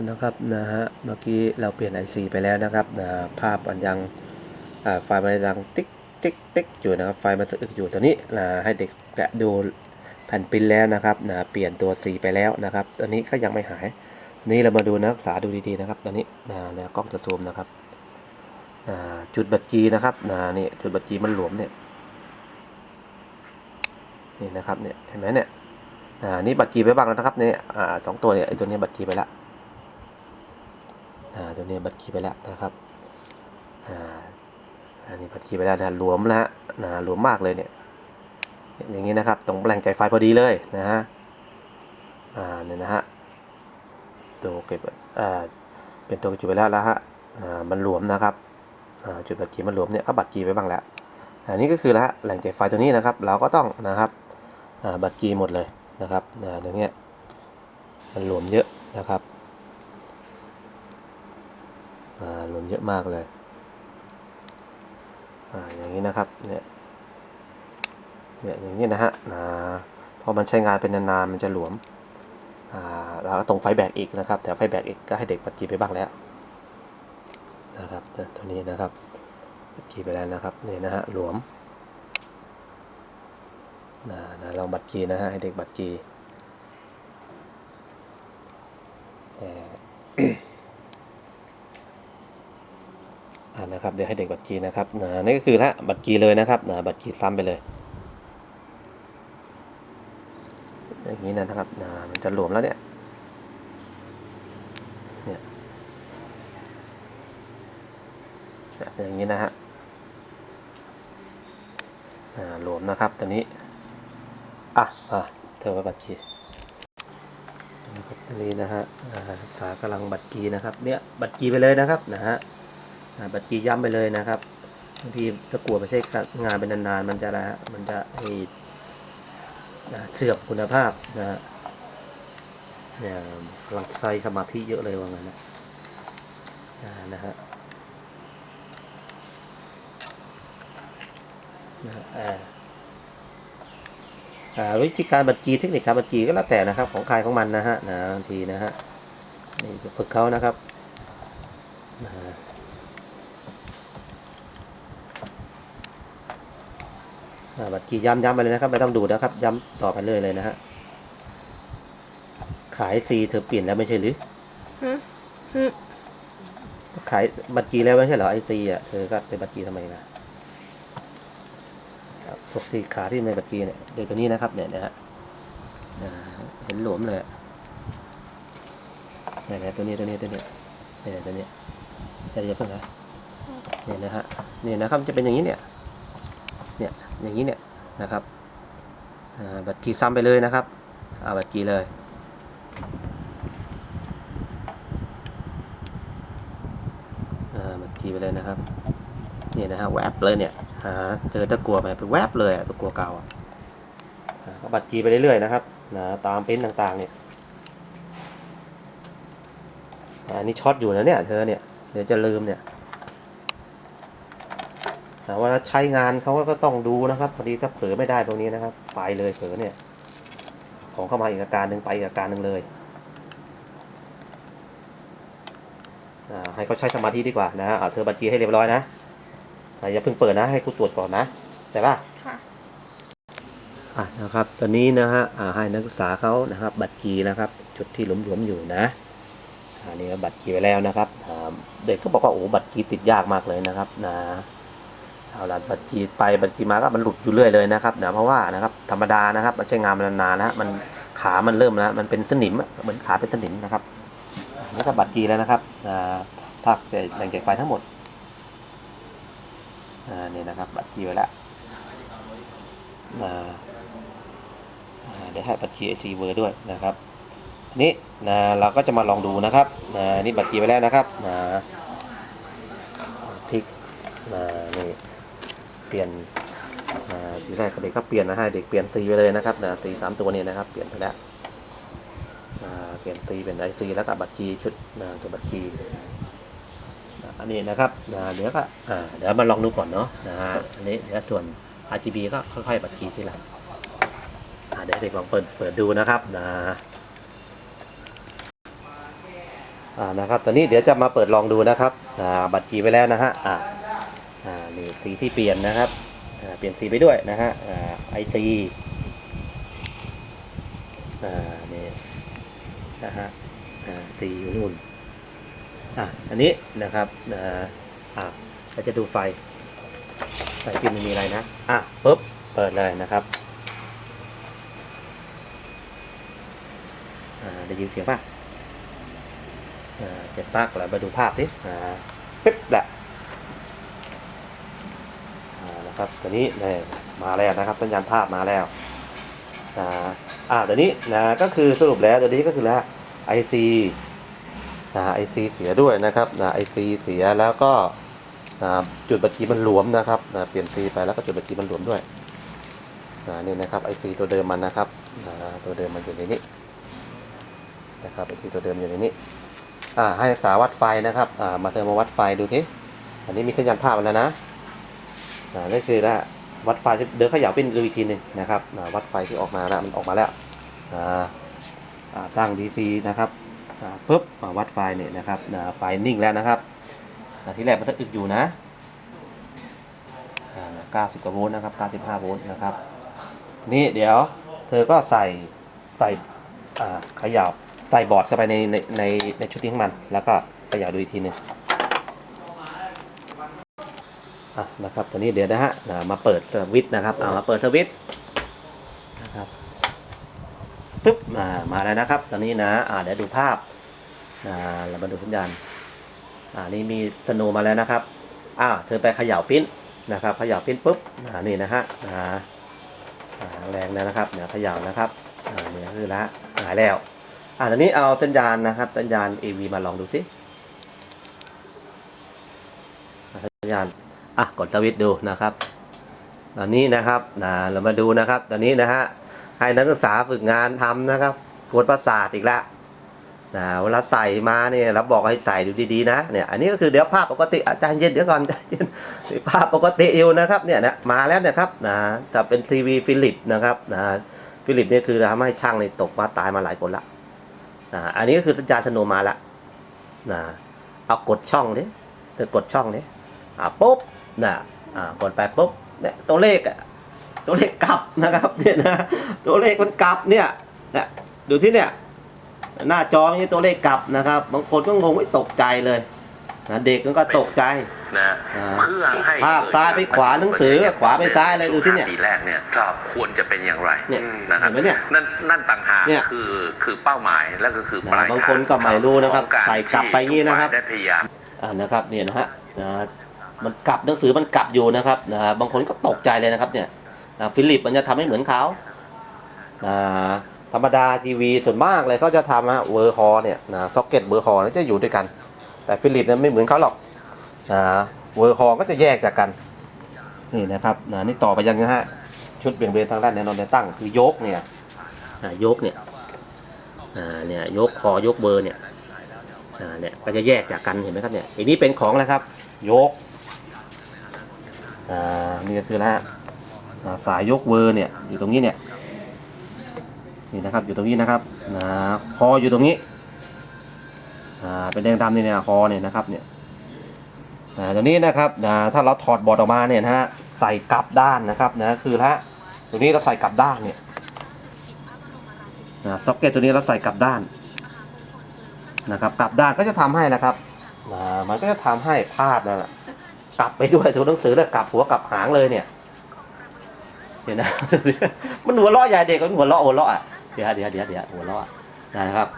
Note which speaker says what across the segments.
Speaker 1: นะครับนะฮะเมื่อกี้เราเปลี่ยน IC ไปแล้วนะครับนะภาพมันยังไฟล์มันยังติ๊กติ๊กติ๊กอยู่นะครับไฟล์มันสะอึกอยู่ตัวนี้นะให้เด็กแกะดูแผ่นปิ้นแล้วนะครับนะเปลี่ยนตัว C ไปแล้วนะครับตอนนี้ก็ยังไม่หาย นี่เรามาดูนักศึกษาดูดีๆนะครับตอนนี้นะนะกล้องจะซูมนะครับนะจุดบัตรจีนะครับนะนี่จุดบัตรจีมันหลวมเนี่ยนี่นะครับเนี่ยเห็นไหมเนี่ยอ่านี่บัตรจีไปบ้างแล้วนะครับเนี่ยอ่าสองตัวเนี่ยไอตัวนี้บัตรจีไปแล้ว อ่าตัวนี้บัตรคีย์ไปแล้วนะครับอ่าอันนี้บัตรคีย์ไปแล้วนะหลวมแล้วนะหลวมมากเลยเนี่ยอย่างนี้นะครับตรงแปลงใจไฟพอดีเลยนะฮะอ่าเนี่ยนะฮะตัวเก็บอ่าเป็นตัวจุดไปแล้วแล้วฮะอ่ามันหลวมนะครับอ่าจุดบัตรคีย์มันหลวมเนี่ยก็บัตรคีย์ไปบ้างแล้วอันนี้ก็คือละแหล่งใจไฟตัวนี้นะครับ เราก็ต้องนะครับอ่าบัตรคีย์หมดเลยนะครับอ่าตรงเนี้ยมันหลวมเยอะนะครับ อ่าลมเยอะมากเลย อ่า อย่างนี้นะครับ เนี่ย เนี่ย อย่างนี้นะฮะอ่าพอมันใช้งานเป็นนานๆ มันจะหลวม อ่า แล้วก็ตรงไฟแบกอีกนะครับ แต่ไฟแบกอีกก็ให้เด็กปัดจีไปบ้างแล้ว นะครับต่ตัวนี้นะครับปัดจีไปแล้วนะครับ นี่นะฮะ หลวมนะนะลองบัดจีนะฮะ ให้เด็กบัดจีอ่อ อ่า นะครับเดี๋ยวให้เด็กบัตรกีนะครับนะนี่ก็คือละบัตรกีเลยนะครับนะบัตรกีซ้ำไปเลย อย่างนี้นะครับนะมันจะหลวมแล้วเนี่ยเนี่ยอย่างนี้นะฮะอ่าหลวมนะครับตอนนี้อะอะเธอมาบัตรกีนะครับตอนนี้นะฮะอ่านักศึกษากำลังบัตรกีนะครับเนี่ยบัตรกีไปเลยนะครับนะฮะ บัตรจีย้ำไปเลยนะครับบางทีถ้ากลัวไม่ใช่งานเป็นนานๆ มันจะละมันจะไอเสื่อมคุณภาพนะฮะเนี่ยกำลังใช้สมาธิเยอะเลยว่างั้นนะนะฮะนะฮะอ่าอ่าวิธีการบัตรจีเทคนิคการบัตรจีก็แล้วแต่นะครับของใครของมันนะฮะนะบางทีนะฮะนี่ฝึกเขานะครับนะฮะ อ่า บัตรกี่ย้ำย้ำไปเลยนะครับ ไม่ต้องดูนะครับ ย้ำต่อไปเลยเลยนะฮะ ขายซีเธอเปลี่ยนแล้วไม่ใช่หรือ
Speaker 2: ฮึฮึ
Speaker 1: ขายบัตรกีแล้วไม่ใช่เหรอไอซีอะเธอก็เป็นบัตรกีทำไมล่ะครับพวกที่ขาที่ไม่บัตรกีเนี่ยเดี๋ยวตัวนี้นะครับเนี่ยนะฮะอ่าเห็นหลวมเลยอะเนี่ยเนี่ยตัวนี้ตัวนี้ตัวนี้เนี่ยตัวนี้เดี๋ยวเพิ่งนะเนี่ยนะฮะเนี่ยนะครับจะเป็นอย่างนี้เนี่ยเนี่ย อย่างนี้เนี่ยนะครับบัตรกีซ้ำไปเลยนะครับเอาบัตรกีเลยบัตรกีไปเลยนะครับนี่นะฮะแวบเลยเนี่ยหาเจอตะกัวไปไปแวบเลยตะกัวเก่าก็บัตรกีไปเรื่อยๆนะครับนะตามเปริ้นต่างๆเนี่ยอ่านี่ช็อตอยู่นะเนี่ยเธอเนี่ยเดี๋ยวจะลืมเนี่ย แต่ว่าใช้งานเขาก็ต้องดูนะครับพอดีถ้าเผลอไม่ได้พวกนี้นะครับ ไปเลยเผลอเนี่ย ของเข้ามาอีกอาการหนึ่งไปอีกอาการหนึ่งเลยอ่าให้เขาใช้สมาธิดีกว่านะเอาเธอบัญชีให้เรียบร้อยนะอ่าอย่าเพิ่งเปิดนะให้ครูตรวจก่อนนะใช่ป่ะ
Speaker 2: ค่ะ
Speaker 1: อะนะครับตอนนี้นะฮะอ่าให้นักศึกษาเขานะครับ บัตรกีนะครับ จุดที่หลวมๆอยู่นะอันนี้ก็บัตรกีไปแล้วนะครับอ่าเด็กก็บอกว่าโอ้บัตรกีติดยากมากเลยนะครับนะ เอาละบัตรกีไปบัตรกีมาก็มันหลุดอยู่เรื่อยเลยนะครับเนะเพราะว่านะครับธรรมดานะครับมันใช้งานมานานๆนะมันขามันเริ่มแล้วมันเป็นสนิมเหมือนขาเป็นสนิมนะครับ แล้วก็บัตรกีแล้วนะครับอ่าภาคจะแหล่งแจกไฟทั้งหมดอ่านี่นะครับ บัตรกีไว้แล้วอ่าอ่าเดี๋ยวให้บัตรกีไอซีเวอร์ด้วยนะครับนี่นะเราก็จะมาลองดูนะครับนะนี่บัตรกีไว้แล้วนะครับนะพลิกมานี่ เปลี่ยนทีแรกเด็กก็เปลี่ยนนะให้เด็กเปลี่ยนสีไปเลยนะครับนะสีสามตัวนี้นะครับ เปลี่ยนไปแล้วเปลี่ยนสีเป็นไอซีแล้วก็บัตรจีชุดนะตัวบัตรจีอันนี้นะครับนะเดี๋ยวก็เดี๋ยวมาลองดูก่อนเนาะนะฮะอันนี้เดี๋ยวส่วน RGB ก็ค่อยๆ บัตรจีทีหลังเดี๋ยวเด็กลองเปิดเปิดดูนะครับนะอ่านะครับตอนนี้เดี๋ยวจะมาเปิดลองดูนะครับอ่าบัตรจีไปแล้วนะฮะอ่า สีที่เปลี่ยนนะครับเปลี่ยนสีไปด้วยนะฮะไอซีนี่นะฮะสีอยู่นู่นอะอันนี้นะครับอ่าอ่าเราจะดูไฟไฟพิมพ์มันมีอะไรนะอะปุ๊บเปิดเลยนะครับได้ยินเสียงป่ะเสร็จปักแล้วมาดูภาพดิอ่าฟิบแหละอ่านะ ครับตัวนี้เนี่ยมาแล้วนะครับสัญญาณภาพมาแล้วอ่าอ่าตัวนี้นะก็คือสรุปแล้วตัวนี้ก็คือแล้ว IC นะ IC เสียด้วยนะครับนะ IC เสียแล้วก็นะจุดบัญชีมันหลวมนะครับนะเปลี่ยนฟรีไปแล้วก็จุดบัญชีมันหลวมด้วยนะนี่นะครับ IC ตัวเดิมมันนะครับนะตัวเดิมมันอยู่ในนี้นะครับ IC ตัวเดิมอยู่ในนี้อ่าให้ศึกษาวัดไฟนะครับอ่ามาเติมมาวัดไฟดูทีอันนี้มีสัญญาณภาพแล้วนะ อ่นคือละวัดไฟที่เดินขย่าเป็นดูอีกทีหนึ่งนะครับวัดไฟที่ออกมาแล้วมันออกมาแล้วตั้ง DC นะครับปุ๊บวัดไฟเนี่ยนะครับไฟนิ่งแล้วนะครับที่แรกมันจะอึดอยู่นะ90กว่าโวลต์นะครับ 95 โวลต์นะครับ นี่เดี๋ยวเธอก็ใส่ใส่ขย่าใส่บอร์ดเข้าไปในในในในชุดนี้ของมัน แล้วก็ขย่าดูอีกทีหนึ่ง อะนะครับตอนนี้เดี๋ยวนะฮะมาเปิดสวิตช์นะครับเอามาเปิดสวิตช์นะครับปึ๊บมามาแล้วนะครับ ตอนนี้นะอ่าเดี๋ยวดูภาพอ่าเรามาดูสัญญาณอ่านี่มีสนว์มาแล้วนะครับอ่าเธอไปเขย่าปิ้นนะครับเขย่าปิ้นปุ๊บอ่านี่นะฮะอ่าแรงแล้วนะครับเนี่ยเขย่านะครับอ่านี่คือละหายแล้วอ่าตอนนี้เอาสัญญาณนะครับสัญญาณ AV มาลองดูสิสัญญาณ อะกดสวิตช์ดูนะครับ ตอนนี้นะครับนะเรามาดูนะครับ ตอนนี้นะฮะให้นักศึกษาฝึกงานทำนะครับกดประสาทอีกแล้วนะเวลาใส่มาเนี่ยเราบอกให้ใส่ดูดีๆนะเนี่ยอันนี้ก็คือเดี๋ยวภาพปกติอาจารย์เย็นเดี๋ยวก่อนอาจารย์เย็นภาพปกติอยู่นะครับเนี่ยนะมาแล้วเนะครับนะแต่เป็นทีวีฟิลิปนะครับนะฟิลิปเนี่ยคือทำให้ช่างในตกมาตายมาหลายคนละอ่าอันนี้ก็คือสัญญาณสโนว์มาละนะเอากดช่องดิเธอกดช่องดิอ่าปุ๊บ นะอ่ากดไปปุ๊บเนี่ยตัวเลขอะตัวเลขกลับนะครับเนี่ยนะตัวเลขมันกลับเนี่ยนะดูที่เนี่ยหน้าจอนี่ตัวเลขกลับนะครับ บางคนก็งงไม่ตกใจเลยนะเด็กมันก็ตกใจ
Speaker 2: นะ
Speaker 1: อ่า
Speaker 2: เพื่อให้
Speaker 1: ภาพซ้ายไปขวาหนังสือขวาไปซ้ายอะไรดูที่เนี่ย
Speaker 2: ช่วงห้าปีแรกเนี่ยจะควรจะเป็นอย่างไร
Speaker 1: เนี่ย
Speaker 2: นะครับ
Speaker 1: เห็นไหมเนี่ย
Speaker 2: นั่นนั่นต่างหาก
Speaker 1: เนี่ย
Speaker 2: คือคือเป้าหมายและก็คือปลาย
Speaker 1: บางคนก็ไม่รู้นะครับ
Speaker 2: ของกา
Speaker 1: ใส่กลับไปงี้นะครับ
Speaker 2: ที่ทุกฝ่ายได้พยายาม
Speaker 1: อ่านะครับเนี่ยนะฮะนะ มันกลับหนังสือมันกลับอยู่นะครับนะบางคนก็ตกใจเลยนะครับเนี่ยนะฟิลิปมันจะทำให้เหมือนเขาธรรมดาทีวีส่วนมากเลยเขาจะทำฮะเวอร์คอเนี่ยนะซ็อกเก็ตเบอร์คอจะอยู่ด้วยกัน แต่ฟิลิปเนี่ยไม่เหมือนเขาหรอกนะเวอร์คอก็จะแยกจากกันนี่นะครับนะนี่ต่อไปยังนะฮะชุดเบี่ยงเบนทางด้านแนวนอนแนวตั้งคือยกเนี่ยอ่ายกเนี่ยเนี่ยยกคอยกเบอร์เนี่ยเนี่ยก็จะแยกจากกันเห็นไหมครับเนี่ยอันนี้เป็นของอะไรครับ ยก อ่านี่ก็คือแล้วสายยกเวอร์เนี่ยอยู่ตรงนี้เนี่ยนี่นะครับอยู่ตรงนี้นะครับนะคออยู่ตรงนี้อ่าเป็นแดงดำนี่เนี่ยคอเนี่ยนะครับเนี่ยอ่าตรงนี้นะครับนะถ้าเราถอดบอร์ดออกมาเนี่ยนะฮะใส่กลับด้านนะครับนะคือละตรงนี้เราใส่กลับด้านเนี่ยนะซ็อกเก็ตตัวนี้เราใส่กลับด้านนะครับกลับด้านก็จะทำให้นะครับมันก็จะทำให้ภาพนั่นแหละ กลับไปด้วยตัวหนังสือเนี่ยกลับหัวกลับหางเลยเนี่ยเห็นนะมันหัวเราะใหญ่เด็กมันหัวเราะหัวเราะอะเดี๋ยวเดี๋ยวเดี๋ยวเดี๋ยวหัวเราะอะนะครับ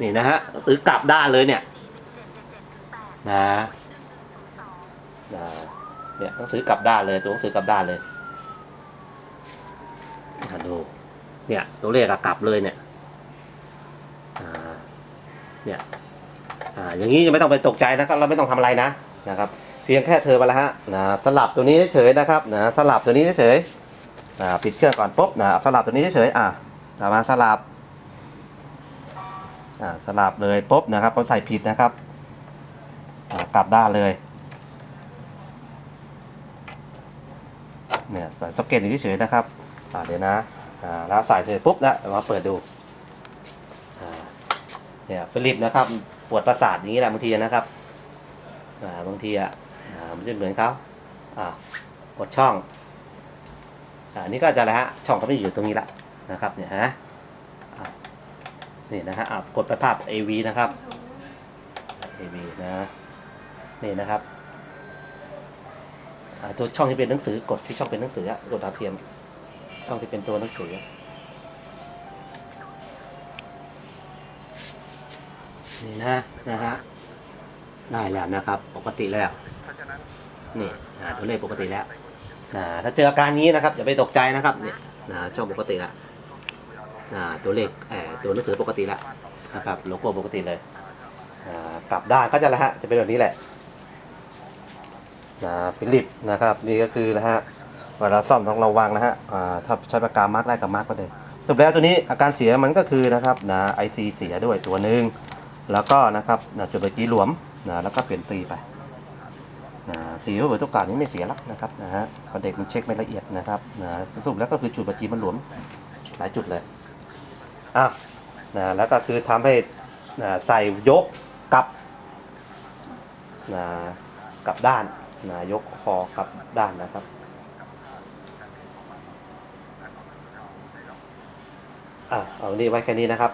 Speaker 1: นี่นะฮะหนังสือกลับด้านเลยเนี่ยนะนะเนี่ยหนังสือกลับด้านเลยตัวหนังสือกลับด้านเลยมาดูเนี่ยตัวเลขกลับเลยเนี่ยเนี่ยอ่าอย่างนี้ยังไม่ต้องไปตกใจนะครับเราไม่ต้องทำอะไรนะนะครับ เพียงแค่เธอมาแล้วฮะนะสลับตัวนี้เฉยนะครับนะสลับตัวนี้เฉยๆอ่าปิดเครื่องก่อนปุ๊บนะสลับตัวนี้เฉยอะเอามาสลับอ่าสลับเลยปุ๊บนะครับพอใส่ผิดนะครับกลับด้านเลยเนี่ยใส่ซ็อกเก็ตอยู่เฉยนะครับอ่าเดี๋ยวนะอ่าแล้วใส่เสร็จปุ๊บนะเอามาเปิดดูเนี่ยฟิลิปนะครับปวดประสาทอย่างนี้แหละบางทีนะครับอ่าบางทีอะ มันจะเหมือนเขาอ่ากดช่องอ่าอันนี้ก็จะอะไรฮะช่องก็ไม่อยู่ตรงนี้ละนะครับเนี่ยฮะนี่นะฮะกดไปภาพ AV นะครับ AV นะนี่นะครับตัวช่องที่เป็นหนังสือกดที่ช่องเป็นหนังสืออะกดดาวเทียม ช่องที่เป็นตัวหนังสือนี่นะนะฮะ ได้แล้วนะครับ ปกติแล้วนี่อ่าตัวเลขปกติแล้วนะถ้าเจออาการนี้นะครับอย่าไปตกใจนะครับนี่นะช่องปกติแล้วนะตัวเลขเอ่อตัวหนังสือปกติแล้วนะครับโลโก้ปกติเลยอ่ากลับด้านก็จะละฮะจะเป็นแบบนี้แหละนะฟิลิปนะครับนี่ก็คือนะฮะเวลาซ่อมต้องระวังนะฮะอ่าถ้าใช้ปากกามาร์กได้กับมาร์กก็ได้สรุปแล้วตัวนี้อาการเสียมันก็คือนะครับนะไอซีเสียด้วยตัวหนึ่งแล้วก็นะครับนะจุดเมื่อกี้หลวม นะแล้วก็เปลี่ยนสีไปนะสีว่าเบอร์ตุกการนี้ไม่เสียแล้วนะครับนะฮะเพระเด็กมันเช็คไม่ละเอียดนะครับนะสรุปแล้วก็คือจุดเมื่อกี้มันหลวมหลายจุดเลยอะนะแล้วก็คือทำให้นะใส่ยกกลับนะกลับด้านนะยกคอกลับด้านนะครับอะเอานี่ไว้แค่นี้นะครับ